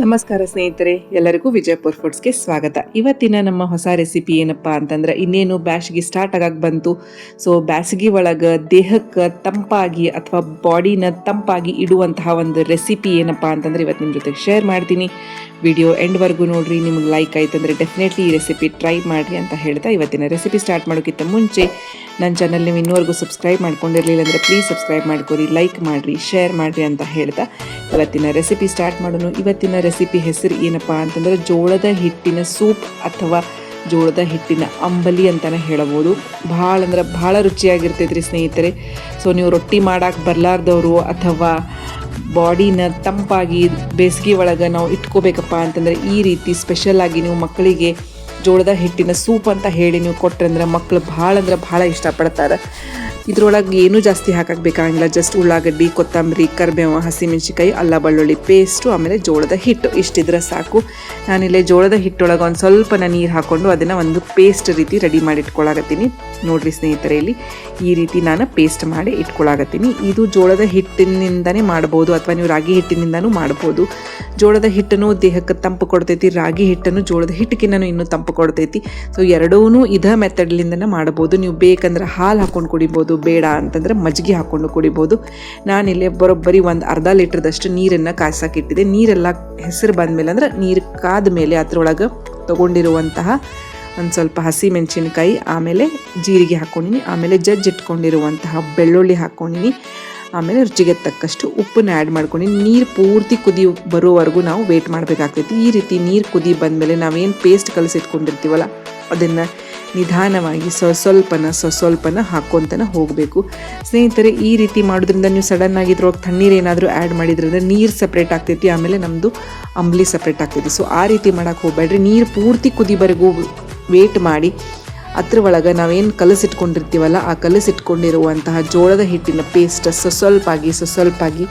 ನಮಸ್ಕಾರ ಸ್ನೇಹಿತರೆ, ಎಲ್ಲರಿಗೂ ವಿಜಯಪುರ್ ಫುಡ್ಸ್ಗೆ ಸ್ವಾಗತ. ಇವತ್ತಿನ ನಮ್ಮ ಹೊಸ ರೆಸಿಪಿ ಏನಪ್ಪ ಅಂತಂದ್ರೆ ಇನ್ನೇನು ಬ್ಯಾಸಿಗೆ ಸ್ಟಾರ್ಟ್ ಆಗಕ್ಕೆ ಬಂತು. ಸೊ ಬ್ಯಾಸಿಗೆ ಒಳಗೆ ದೇಹಕ್ಕೆ ತಂಪಾಗಿ ಅಥವಾ ಬಾಡಿನ ತಂಪಾಗಿ ಇಡುವಂತಹ ಒಂದು ರೆಸಿಪಿ ಏನಪ್ಪ ಅಂತಂದ್ರೆ ಇವತ್ತು ನಿಮ್ಮ ಜೊತೆಗೆ ಶೇರ್ ಮಾಡ್ತೀನಿ. ವಿಡಿಯೋ ಎಂಡ್ವರೆಗೂ ನೋಡ್ರಿ, ನಿಮ್ಗೆ ಲೈಕ್ ಆಯ್ತಂದ್ರೆ ಡೆಫಿನೆಟ್ಲಿ ಈ ರೆಸಿಪಿ ಟ್ರೈ ಮಾಡಿರಿ ಅಂತ ಹೇಳ್ತಾ ಇವತ್ತಿನ ರೆಸಿಪಿ ಸ್ಟಾರ್ಟ್ ಮಾಡೋಕ್ಕಿಂತ ಮುಂಚೆ ನನ್ನ ಚಾನಲ್ ನೀವು ಇನ್ನೂವರೆಗೂ ಸಬ್ಸ್ಕ್ರೈಬ್ ಮಾಡ್ಕೊಂಡಿರಲಿಲ್ಲ ಅಂದರೆ ಪ್ಲೀಸ್ ಸಬ್ಸ್ಕ್ರೈಬ್ ಮಾಡ್ಕೊರಿ ಲೈಕ್ ಮಾಡಿರಿ ಶೇರ್ ಮಾಡಿರಿ ಅಂತ ಹೇಳ್ತಾ ಇವತ್ತಿನ ರೆಸಿಪಿ ಸ್ಟಾರ್ಟ್ ಮಾಡೋಣ. ಇವತ್ತಿನ ರೆಸಿಪಿ ಹೆಸರು ಏನಪ್ಪ ಅಂತಂದರೆ ಜೋಳದ ಹಿಟ್ಟಿನ ಸೂಪ್ ಅಥವಾ ಜೋಳದ ಹಿಟ್ಟಿನ ಅಂಬಲಿ ಅಂತಲೇ ಹೇಳಬಹುದು. ಭಾಳ ಅಂದ್ರೆ ಭಾಳ ರುಚಿಯಾಗಿರ್ತೈತೆ ರೀ ಸ್ನೇಹಿತರೆ. ಸೊ ನೀವು ರೊಟ್ಟಿ ಮಾಡಕ್ಕೆ ಬರಲಾರ್ದವರು ಅಥವಾ ಬಾಡಿನ ತಂಪಾಗಿ ಬೇಸಿಗೆ ಒಳಗೆ ನಾವು ಇಟ್ಕೋಬೇಕಪ್ಪ ಅಂತಂದರೆ ಈ ರೀತಿ ಸ್ಪೆಷಲ್ ಆಗಿ ನೀವು ಮಕ್ಕಳಿಗೆ ಜೋಳದ ಹಿಟ್ಟಿನ ಸೂಪ್ ಅಂತ ಹೇಳಿ ನೀವು ಕೊಟ್ರಂದ್ರೆ ಮಕ್ಕಳು ಭಾಳ ಅಂದ್ರೆ ಭಾಳ ಇಷ್ಟಪಡ್ತಾರೆ. ಇದ್ರೊಳಗೆ ಏನು ಜಾಸ್ತಿ ಹಾಕಕ್ಕೆ ಬೇಕಾಗಿಲ್ಲ. ಜಸ್ಟ್ ಉಳ್ಳಾಗಡ್ಡಿ, ಕೊತ್ತಂಬರಿ, ಕರಿಬೇವು ಹಸಿಮೆಣ್ಸಿಕಾಯಿ ಅಲ್ಲ ಬೆಳ್ಳುಳ್ಳಿ ಪೇಸ್ಟು, ಆಮೇಲೆ ಜೋಳದ ಹಿಟ್ಟು. ಇಷ್ಟಿದ್ರೆ ಸಾಕು. ನಾನಿಲ್ಲಿ ಜೋಳದ ಹಿಟ್ಟೊಳಗೆ ಒಂದು ಸ್ವಲ್ಪನ ನೀರು ಹಾಕ್ಕೊಂಡು ಅದನ್ನು ಒಂದು ಪೇಸ್ಟ್ ರೀತಿ ರೆಡಿ ಮಾಡಿ ಇಟ್ಕೊಳಕತ್ತೀನಿ ನೋಡಿರಿ ಸ್ನೇಹಿತರೆ, ಇಲ್ಲಿ ಈ ರೀತಿ ನಾನು ಪೇಸ್ಟ್ ಮಾಡಿ ಇಟ್ಕೊಳಕತ್ತೀನಿ. ಇದು ಜೋಳದ ಹಿಟ್ಟಿನಿಂದನೇ ಮಾಡ್ಬೋದು ಅಥವಾ ನೀವು ರಾಗಿ ಹಿಟ್ಟಿನಿಂದನೂ ಮಾಡ್ಬೋದು. ಜೋಳದ ಹಿಟ್ಟನ್ನು ದೇಹಕ್ಕೆ ತಂಪು ಕೊಡ್ತೈತಿ, ರಾಗಿ ಹಿಟ್ಟನ್ನು ಜೋಳದ ಹಿಟ್ಟಿಗಿನ್ನೂ ಇನ್ನೂ ತಂಪು ಕೊಡ್ತೈತಿ. ಸೊ ಎರಡೂ ಇದ ಮೆಥಡ್ಲಿಂದನೇ ಮಾಡ್ಬೋದು. ನೀವು ಬೇಕಂದ್ರೆ ಹಾಲು ಹಾಕೊಂಡು ಕುಡಿಬೋದು. ಬೇಡ ಅಂತಂದ್ರೆ ಮಜ್ಜಿಗೆ ಹಾಕ್ಕೊಂಡು ಕುಡಿಬೋದು. ನಾನಿಲ್ಲಿ ಬರೋಬ್ಬರಿ ಒಂದು ಅರ್ಧ ಲೀಟ್ರದಷ್ಟು ನೀರನ್ನು ಕಾಯ್ಸಕ್ಕಿಟ್ಟಿದೆ ನೀರೆಲ್ಲ ಹೆಸರು ಬಂದಮೇಲೆ ಅಂದ್ರೆ ನೀರು ಕಾದ ಮೇಲೆ ಅದರೊಳಗೆ ತೊಗೊಂಡಿರುವಂತಹ ಒಂದು ಸ್ವಲ್ಪ ಹಸಿ ಮೆಣಸಿನ್ಕಾಯಿ, ಆಮೇಲೆ ಜೀರಿಗೆ ಹಾಕ್ಕೊಂಡಿನಿ ಆಮೇಲೆ ಜಜ್ಜಿಟ್ಕೊಂಡಿರುವಂತಹ ಬೆಳ್ಳುಳ್ಳಿ ಹಾಕ್ಕೊಂಡಿನಿ ಆಮೇಲೆ ರುಚಿಗೆ ತಕ್ಕಷ್ಟು ಉಪ್ಪನ್ನ ಆ್ಯಡ್ ಮಾಡ್ಕೊಂಡು ನೀರು ಪೂರ್ತಿ ಕುದಿ ಬರೋವರೆಗೂ ನಾವು ವೇಟ್ ಮಾಡಬೇಕಾಗ್ತೈತಿ. ಈ ರೀತಿ ನೀರು ಕುದಿ ಬಂದಮೇಲೆ ನಾವೇನು ಪೇಸ್ಟ್ ಕಲಸಿಟ್ಕೊಂಡಿರ್ತೀವಲ್ಲ, ಅದನ್ನು ನಿಧಾನವಾಗಿ ಸ್ವ ಸ್ವಲ್ಪನ ಸ್ವ ಸ್ವಲ್ಪನ ಹೋಗಬೇಕು. ಸ್ನೇಹಿತರೆ, ಈ ರೀತಿ ಮಾಡೋದ್ರಿಂದ ನೀವು ಸಡನ್ ಇದ್ರೊಳಗೆ ತಣ್ಣೀರು ಏನಾದರೂ ಆ್ಯಡ್ ಮಾಡಿದ್ರಿಂದ ನೀರು ಸಪ್ರೇಟ್ ಆಗ್ತೈತಿ, ಆಮೇಲೆ ನಮ್ಮದು ಅಂಬ್ಲಿ ಸಪ್ರೇಟ್ ಆಗ್ತೈತಿ. ಸೊ ಆ ರೀತಿ ಮಾಡೋಕ್ಕೆ ಹೋಗಬೇಡ್ರಿ ನೀರು ಪೂರ್ತಿ ಕುದಿವರೆಗೂ ವೇಟ್ ಮಾಡಿ. ಅದ್ರ ಒಳಗೆ ನಾವೇನು ಕಲಸಿಟ್ಕೊಂಡಿರ್ತೀವಲ್ಲ, ಆ ಕಲಸಿಟ್ಕೊಂಡಿರುವಂತಹ ಜೋಳದ ಹಿಟ್ಟಿನ ಪೇಸ್ಟ್ ಸ್ವಸ್ವಲ್ಪಾಗಿ ಸ್ವಸ್ವಲ್ಪಾಗಿ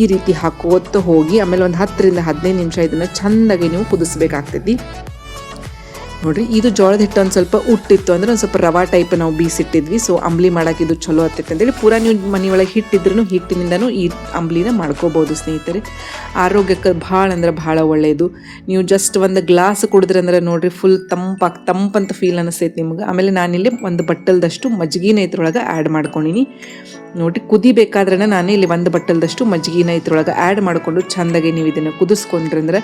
ಈ ರೀತಿ ಹಾಕೋತ ಹೋಗಿ, ಆಮೇಲೆ ಒಂದು ಹತ್ತರಿಂದ ಹದಿನೈದು ನಿಮಿಷ ಇದನ್ನು ಚೆಂದಾಗಿ ನೀವು ಕುದಿಸ್ಬೇಕಾಗ್ತೈತಿ. ನೋಡ್ರಿ, ಇದು ಜೋಳದ ಹಿಟ್ಟು ಒಂದು ಸ್ವಲ್ಪ ಉಟ್ಟಿತ್ತು ಅಂದ್ರೆ ಒಂದು ಸ್ವಲ್ಪ ರವಾ ಟೈಪ್ ನಾವು ಬೀಸಿಟ್ಟಿದ್ವಿ. ಸೊ ಅಂಬ್ಲಿ ಮಾಡಕ್ಕೆ ಇದು ಚಲೋ ಆಗ್ತೈತೆ ಅಂತೇಳಿ ಪೂರಾ ನೀವು ಮನೆಯೊಳಗೆ ಹಿಟ್ಟಿದ್ರು ಹಿಟ್ಟಿನಿಂದನು ಈ ಅಂಬ್ಲಿನ ಮಾಡ್ಕೋಬೋದು ಸ್ನೇಹಿತರೆ. ಆರೋಗ್ಯಕ್ಕೆ ಭಾಳ ಅಂದ್ರೆ ಭಾಳ ಒಳ್ಳೆಯದು ನೀವು ಜಸ್ಟ್ ಒಂದು ಗ್ಲಾಸ್ ಕುಡಿದ್ರೆ ಅಂದ್ರೆ ನೋಡ್ರಿ ಫುಲ್ ತಂಪಾಗಿ ತಂಪಂತ ಫೀಲ್ ಅನಿಸ್ತೈತೆ ನಿಮ್ಗೆ. ಆಮೇಲೆ ನಾನಿಲ್ಲಿ ಒಂದು ಬಟ್ಟಲ್ದಷ್ಟು ಮಜ್ಜಿಗೆನ ಇದ್ರೊಳಗೆ ಆ್ಯಡ್ ಮಾಡ್ಕೊಂಡಿನಿ. ನೋಡಿ ಕುದಿಬೇಕಾದ್ರೆ ನಾನು ಇಲ್ಲಿ ಒಂದು ಬಟ್ಟಲ್ದಷ್ಟು ಮಜ್ಜಿಗೆನ ಇದ್ರೊಳಗೆ ಆ್ಯಡ್ ಮಾಡಿಕೊಂಡು ಚೆಂದಾಗಿ ನೀವು ಇದನ್ನು ಕುದಿಸ್ಕೊಂಡ್ರೆ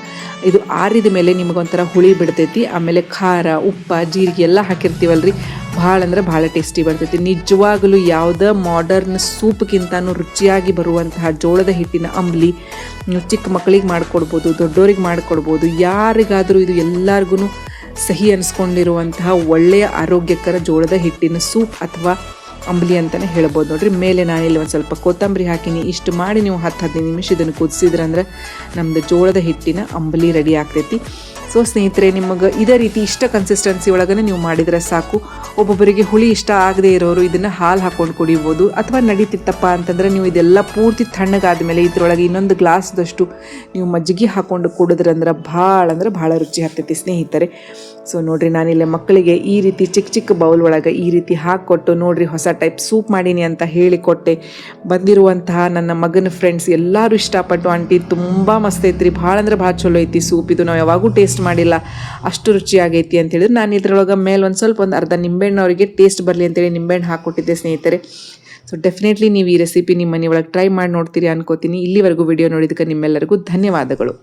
ಇದು ಆರಿದ ಮೇಲೆ ನಿಮಗೊಂಥರ ಹುಳಿ ಬಿಡ್ತೈತಿ. ಆಮೇಲೆ ಖಾರ, ಉಪ್ಪ, ಜೀರಿಗೆ ಎಲ್ಲ ಹಾಕಿರ್ತೀವಲ್ರಿ. ಭಾಳ ಅಂದ್ರೆ ಭಾಳ ಟೇಸ್ಟಿ ಬರ್ತೈತಿ. ನಿಜವಾಗಲೂ ಯಾವುದೇ ಮಾಡರ್ನ್ ಸೂಪ್ಗಿಂತನೂ ರುಚಿಯಾಗಿ ಬರುವಂತಹ ಜೋಳದ ಹಿಟ್ಟಿನ ಅಂಬ್ಲಿ ಚಿಕ್ಕ ಮಕ್ಕಳಿಗೆ ಮಾಡಿಕೊಡ್ಬೋದು, ದೊಡ್ಡೋರಿಗೆ ಮಾಡಿಕೊಡ್ಬೋದು, ಯಾರಿಗಾದರೂ ಇದು ಎಲ್ಲರಿಗೂ ಸಹಿ ಅನ್ಸ್ಕೊಂಡಿರುವಂತಹ ಒಳ್ಳೆಯ ಆರೋಗ್ಯಕರ ಜೋಳದ ಹಿಟ್ಟಿನ ಸೂಪ್ ಅಥವಾ ಅಂಬ್ಲಿ ಅಂತಲೇ ಹೇಳ್ಬೋದು. ನೋಡ್ರಿ, ಮೇಲೆ ನಾನಿಲ್ಲಿ ಒಂದು ಸ್ವಲ್ಪ ಕೊತ್ತಂಬರಿ ಹಾಕಿನಿ. ಇಷ್ಟು ಮಾಡಿ ನೀವು ಹತ್ತು ಹದಿನೈದು ನಿಮಿಷ ಇದನ್ನು ಕುದಿಸಿದ್ರಂದ್ರೆ ನಮ್ಮದು ಜೋಳದ ಹಿಟ್ಟಿನ ಅಂಬಲಿ ರೆಡಿ ಆಗ್ತೈತಿ. ಸೊ ಸ್ನೇಹಿತರೆ, ನಿಮಗೆ ಇದೇ ರೀತಿ ಇಷ್ಟ ಕನ್ಸಿಸ್ಟೆನ್ಸಿ ಒಳಗನೆ ನೀವು ಮಾಡಿದರೆ ಸಾಕು. ಒಬ್ಬೊಬ್ಬರಿಗೆ ಹುಳಿ ಇಷ್ಟ ಆಗದೆ ಇರೋರು ಇದನ್ನು ಹಾಲು ಹಾಕೊಂಡು ಕುಡಿಬೋದು ಅಥವಾ ನಡೀತಿತ್ತಪ್ಪ ಅಂತಂದರೆ ನೀವು ಇದೆಲ್ಲ ಪೂರ್ತಿ ತಣ್ಣಗಾದ ಮೇಲೆ ಇದರೊಳಗೆ ಇನ್ನೊಂದು ಗ್ಲಾಸ್ದಷ್ಟು ನೀವು ಮಜ್ಜಿಗೆ ಹಾಕ್ಕೊಂಡು ಕುಡಿದ್ರಂದ್ರೆ ಭಾಳ ಅಂದ್ರೆ ಭಾಳ ರುಚಿ ಆಗ್ತೈತಿ ಸ್ನೇಹಿತರೆ. ಸೊ ನೋಡ್ರಿ ನಾನಿಲ್ಲಿ ಮಕ್ಕಳಿಗೆ ಈ ರೀತಿ ಚಿಕ್ಕ ಚಿಕ್ಕ ಬೌಲ್ ಒಳಗೆ ಈ ರೀತಿ ಹಾಕ್ಕೊಟ್ಟು ನೋಡ್ರಿ ಹೊಸ ಟೈಪ್ ಸೂಪ್ ಮಾಡೀನಿ ಅಂತ ಹೇಳಿಕೊಟ್ಟೆ. ಬಂದಿರುವಂತಹ ನನ್ನ ಮಗನ ಫ್ರೆಂಡ್ಸ್ ಎಲ್ಲರೂ ಇಷ್ಟಪಟ್ಟು ಆಂಟಿ ತುಂಬ ಮಸ್ತ್ ಐತ್ರಿ. ಭಾಳ ಅಂದ್ರೆ ಭಾಳ ಚಲೋ ಐತಿ ಸೂಪ್ ಇದು. ನಾವು ಯಾವಾಗೂ ಟೇಸ್ಟ್ ಮಾಡಿಲ್ಲ. ಅಷ್ಟು ರುಚಿಯಾಗೈತಿ ಅಂತೇಳಿದ್ರೆ ನಾನು ಇದ್ರೊಳಗೆ ಮೇಲೆ ಒಂದು ಸ್ವಲ್ಪ ಒಂದು ಅರ್ಧ ನಿಂಬೆಹಣ್ಣು ಅವರಿಗೆ ಟೇಸ್ಟ್ ಬರಲಿ ಅಂತೇಳಿ ನಿಂಬೆಹಣ್ಣು ಹಾಕ್ಕೊಟ್ಟಿದ್ದೆ ಸ್ನೇಹಿತರೆ. ಸೊ ಡೆಫಿನೆಟ್ಲಿ ನೀವು ಈ ರೆಸಿಪಿ ನಿಮ್ಮ ಮನೆಯೊಳಗೆ ಟ್ರೈ ಮಾಡಿ ನೋಡ್ತೀರಿ ಅನ್ಕೋತೀನಿ. ಇಲ್ಲಿವರೆಗೂ ವಿಡಿಯೋ ನೋಡಿದಕ್ಕೆ ನಿಮ್ಮೆಲ್ಲರಿಗೂ ಧನ್ಯವಾದಗಳು.